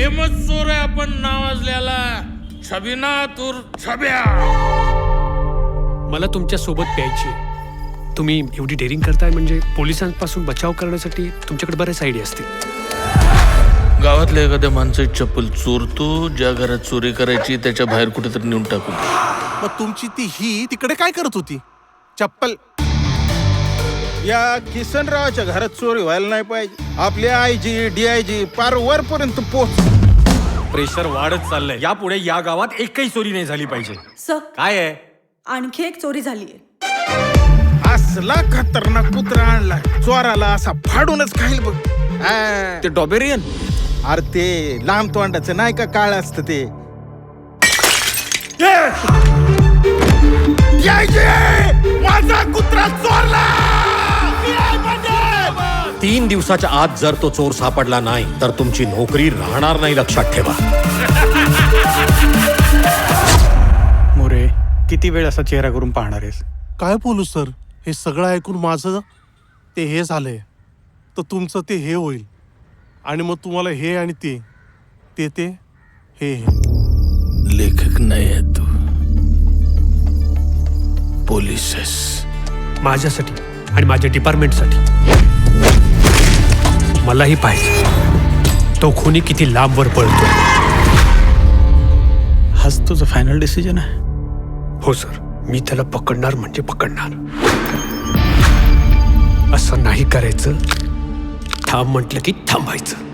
Famous चोर आहे आपण नावाजल्याला छबिना तुर छब्या. मला तुमच्यासोबत प्यायची तुम्ही एवढी डेअरिंग करताय म्हणजे पोलिसांपासून बचाव करण्यासाठी तुमच्याकडे बरेच आयडिया असतील. गावातल्या एखाद्या माणसाची चप्पल चोरतो ज्या घरात चोरी करायची त्याच्या बाहेर कुठेतरी नेऊन टाकू मग तुमची ती ही तिकडे काय करत होती? चप्पल या किसनरावाच्या घरात चोरी व्हायला नाही पाहिजे. आपले I G D I G पार वरपर्यंत पोच प्रेशर वाढत चाललंय. यापुढे या गावात एकही चोरी नाही झाली पाहिजे. सर काय आहे? आणखी एक चोरी झालीये. असला खतरनाक कुत्रा आणला चोराला असा फाडूनच खाईल बघ. आ, ते डॉबेरियन? अरे ते लांब तोंडाचं नाही का काळ असत ते? तीन दिवसाच्या आत जर तो चोर सापडला नाही तर तुमची नोकरी राहणार नाही लक्षात ठेवा. मोरे किती वेळ असा चेहरा करून पाहणार आहेस? काय बोलू सर? हे सगळं ऐकून माझं ते हे झालंय. तर तुमचं ते हे होईल. आणि मग तुम्हाला हे आणि ते ते ते हे हे. लेखक नाही आहे तू. पोलीस आहेस. माझ्यासाठी आणि माझ्या डिपार्टमेंटसाठी. मलाही पाहिजे. तो खुनी किती लांबवर पळतो. हाच तुझं फायनल डिसिजन आहे? हो सर. मी त्याला पकडणार म्हणजे पकडणार. असं नाही करायचं. थांब म्हटलं की थांबायचं.